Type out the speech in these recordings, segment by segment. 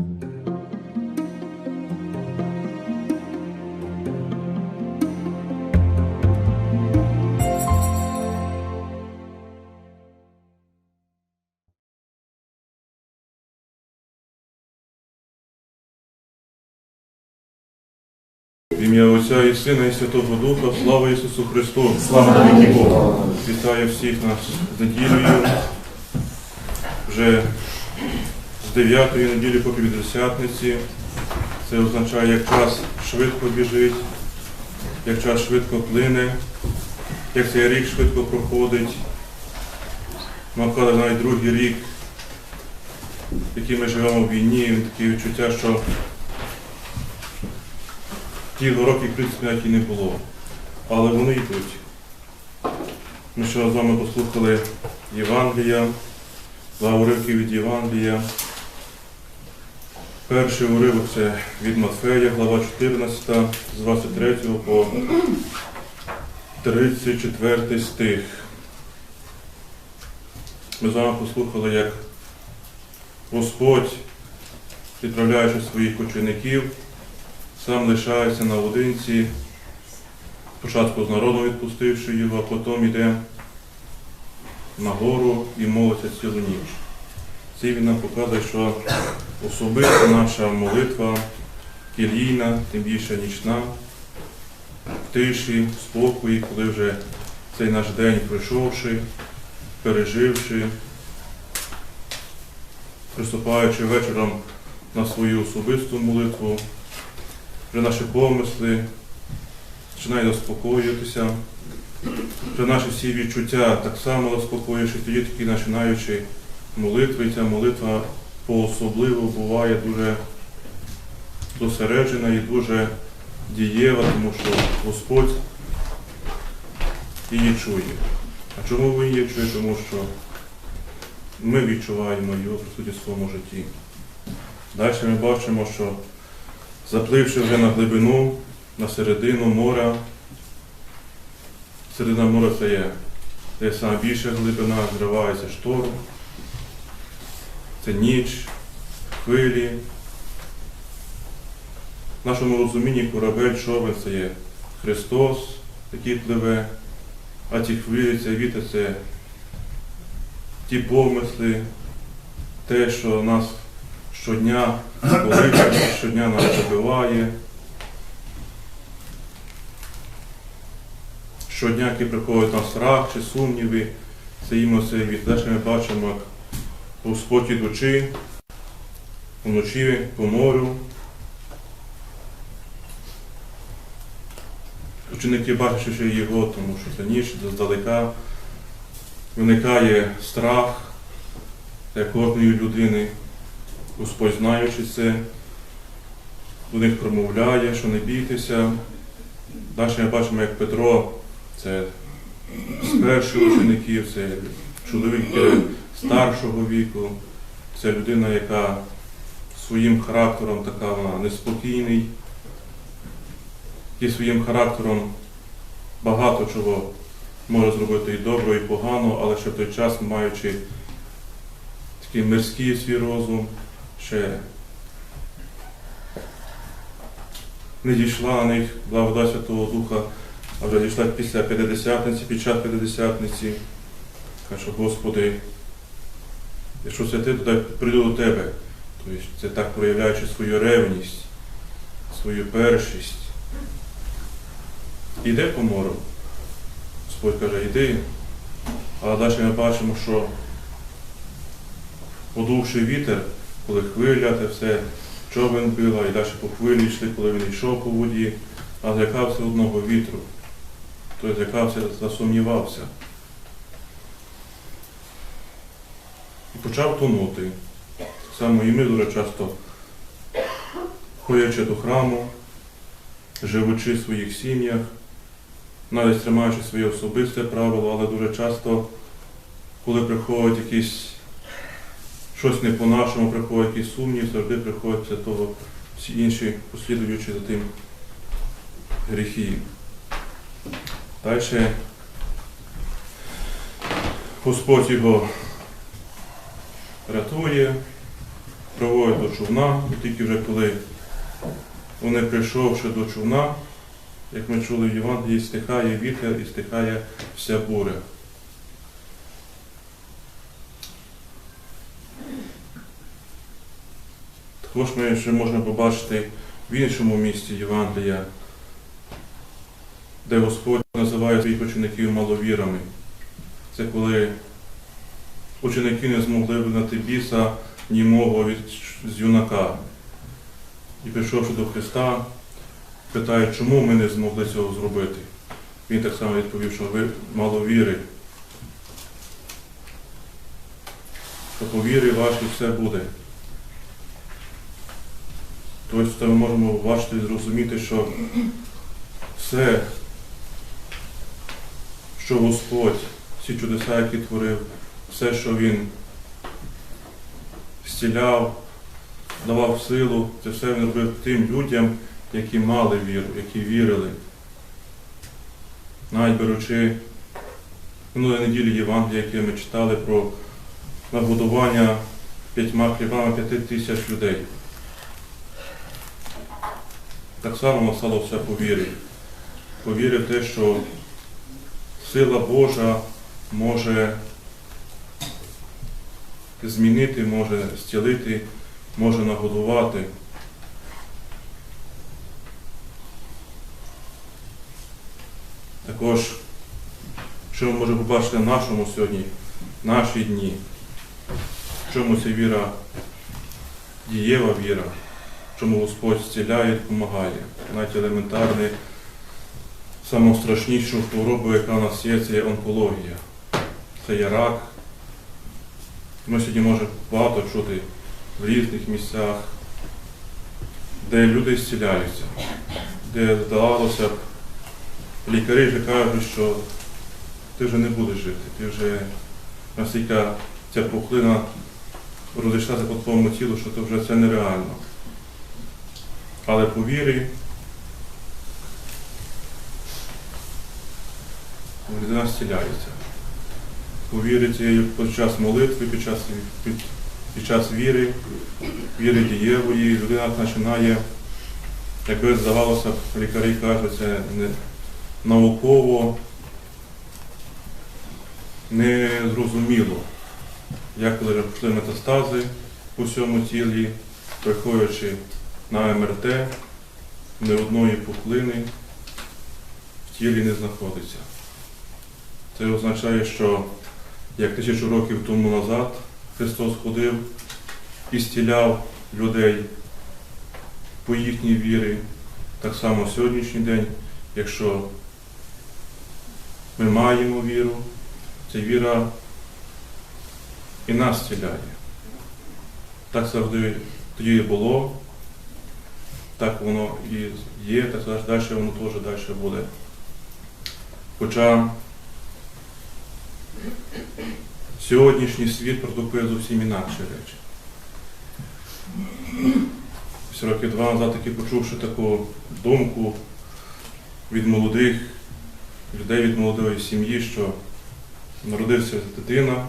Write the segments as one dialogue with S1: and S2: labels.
S1: В ім'я Отця і Сина і Святого Духа, слава Ісусу Христу!
S2: Слава Богу.
S1: Вітаю всіх нас з неділею. Вже з 9 неділі по Півдесятниці. Це означає, як час швидко біжить, як час швидко плине, як цей рік швидко проходить. Нам каже навіть другий рік, який ми живемо в війні, таке відчуття, що ті роки, в принципі, навіть і не було. Але вони йдуть. Ми що з вами послухали Євангелія, два уривки від Євангелія. Перший уривок це від Матфея, глава 14, з 23 по 34 стих. Ми з вами послухали, як Господь, відправляючи своїх учеників, сам лишається наодинці, спочатку з народом відпустивши його, а потім йде на гору і молиться цілу ніч. Це він нам показує, що особиста наша молитва кілійна, тим більше нічна, в тиші, в спокої, коли вже цей наш день пройшовши, переживши, приступаючи вечором на свою особисту молитву, вже наші помисли починають заспокоюватися, вже наші всі відчуття так само заспокоюючись, тоді такі починаючи молитви, і ця молитва по-особливо буває дуже зосереджена і дуже дієва, тому що Господь її чує. А чому ви її чує? Тому що ми відчуваємо його присутність в своєму житті. Далі ми бачимо, що запливши вже на глибину, на середину моря, середина моря це є, це є саме більша глибина, зривається шторм, це ніч, хвилі. В нашому розумінні корабель човен це є Христос, який пливе, а ті хвилі, це вітер, це ті помисли, те, що нас щодня колихає, щодня нас забиває. Щодня, які приходять на страх чи сумніви, це їм цей від. Далі ми бачимо, як Господь ідучи вночі по морю. Ученики бачать, що його, тому що це ніч здалека виникає страх для кожної людини. Господь, знаючи це, до них промовляє, що не бійтеся. Далі ми бачимо, як Петро, це з перших учеників, це чоловік старшого віку, це людина, яка своїм характером така вона неспокійний, і своїм характером багато чого може зробити і добро, і погано, але ще в той час, маючи такий мирський свій розум, ще не дійшла на них благодать Святого Духа, а вже дійшла після П'ятидесятниці, під час П'ятидесятниці. Каже, Господи, якщо це ти, то прийду до Тебе. Тобто це так проявляючи свою ревність, свою першість. Іде по морю. Господь каже, йди. Але далі ми бачимо, що подувши вітер, коли хвиля, те все, човен била, і далі по хвилі йшли, коли він йшов по воді, а злякався одного вітру. Тобто злякався, засумнівався. І почав тонути. Само і ми дуже часто, ходячи до храму, живучи в своїх сім'ях, навіть тримаючи своє особисте правило, але дуже часто, коли приходять якісь щось не по-нашому, приходять якісь сумнів, завжди приходять після того всі інші, послідуючи за тим гріхи. Далі Господь його рятує, проводять до човна, і тільки вже коли вони прийшовши до човна, як ми чули в Євангелії, стихає вітер і стихає вся буря. Також ми ще можна побачити в іншому місці Євангелія, де Господь називає своїх учеників маловірами. Це коли ученики не змогли вигнати біса німого від з юнака. І прийшовши до Христа, питає, чому ми не змогли цього зробити. Він так само відповів, що ви мало віри. Що по вірі вашій все буде. Тобто ми можемо бачити і зрозуміти, що все, що Господь, всі чудеса, які творив, все, що Він зціляв, давав силу, це все він робив тим людям, які мали віру, які вірили. Навіть беручи минулої неділі Євангелія, яке ми читали про нагодування п'ятьма хлібами п'яти тисяч людей. Так само настало все по вірі. По вірі в те, що сила Божа може змінити, може зцілити, може нагодувати. Також, що ми можемо побачити в нашому сьогодні, в наші дні, в чому ця віра, дієва віра, в чому Господь зціляє і допомагає. Навіть елементарне, найстрашнішу хворобу, яка у нас є, це є онкологія. Це є рак. Ми сьогодні можемо багато чути в різних місцях, де люди зціляються, де здавалося б, лікарі вже кажуть, що ти вже не будеш жити, ти вже настільки ця пухлина розійшлася по твоєму тілу, що це вже це нереально. Але по вірі людина зціляється. По вірі цієї під час молитви, під час, під, під час віри, віри дієвої, людина починає, якби здавалося, лікарі кажуть, це не науково не зрозуміло, як коли пішли метастази у всьому тілі, приходячи на МРТ, ні одної пухлини в тілі не знаходиться. Це означає, що як тисячу років тому назад Христос ходив і стіляв людей по їхній вірі, так само сьогоднішній день, якщо ми маємо віру, ця віра і нас стіляє. Так завжди тоді і було, так воно і є, так далі воно теж далі буде. Хоча сьогоднішній світ продукує зовсім інакші речі. Ось роки два назад таки почувши таку думку від молодих людей, від молодої сім'ї, що народився дитина,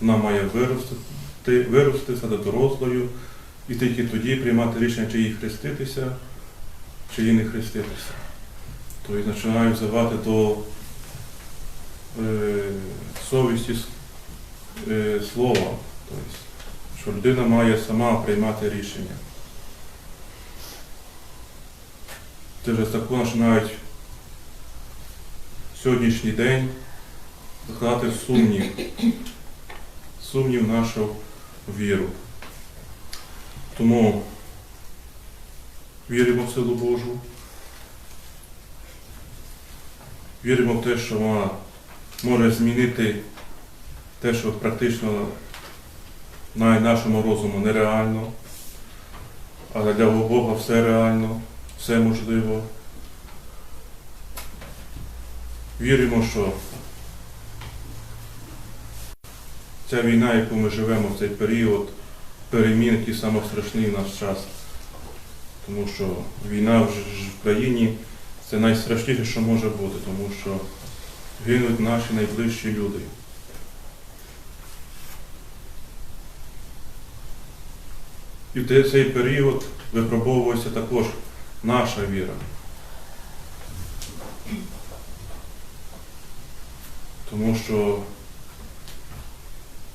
S1: вона має вирости, вирости, стати дорослою і тільки тоді приймати рішення, чи їй хреститися, чи їй не хреститися. Тобто починаю взивати до е, совісті слова, тобто, що людина має сама приймати рішення. Це вже також навіть сьогоднішній день закладати сумнів, сумнів нашу віру. Тому віримо в силу Божу, віримо в те, що вона може змінити те, що практично на нашому розуму нереально, але для Бога все реально, все можливо. Віримо, що ця війна, яку ми живемо в цей період, перемін, який саме страшний в наш час. Тому що війна в країні це найстрашніше, що може бути, тому що гинуть наші найближчі люди. І в цей період випробовується також наша віра. Тому що,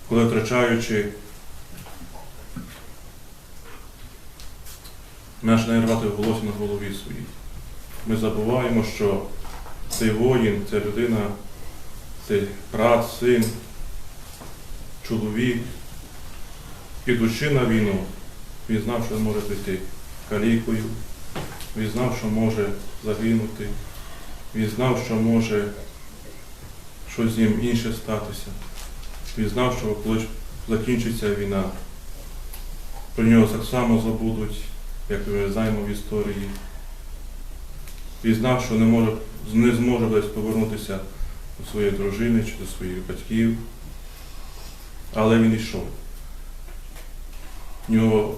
S1: коли втрачаючи, ми починаємо рвати волосся на голові своїй. Ми забуваємо, що цей воїн, ця людина, цей брат, син, чоловік, ідучи на війну, він знав, що може піти калікою, він знав, що може загинути, він знав, що може щось з ним інше статися. Він знав, що коли закінчиться війна, про нього так само забудуть, як ми знаємо в історії. Він знав, що не, може, не зможе десь повернутися до своєї дружини чи до своїх батьків. Але він йшов. В нього,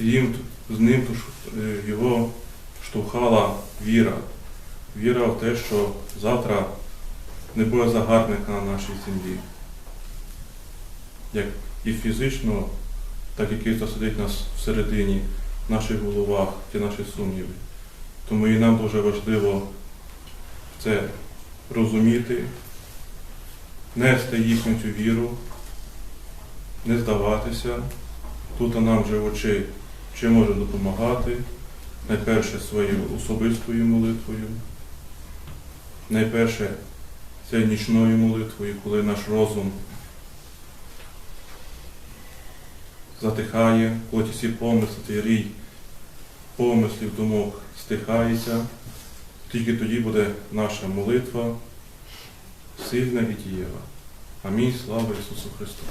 S1: їм, з ним е, його штовхала віра. Віра в те, що завтра не буде загарбника на нашій землі. Як і фізично, так і який сидить нас всередині, в наших головах, ті наші сумніви. Тому і нам дуже важливо це розуміти, нести їхню цю віру, не здаватися. Тут нам живучи, чи може допомагати, найперше своєю особистою молитвою, найперше це нічною молитвою, коли наш розум затихає, коли всі помисли, цей рій помислів, думок стихається, тільки тоді буде наша молитва сильна і дієва. Амінь. Слава Ісусу Христу!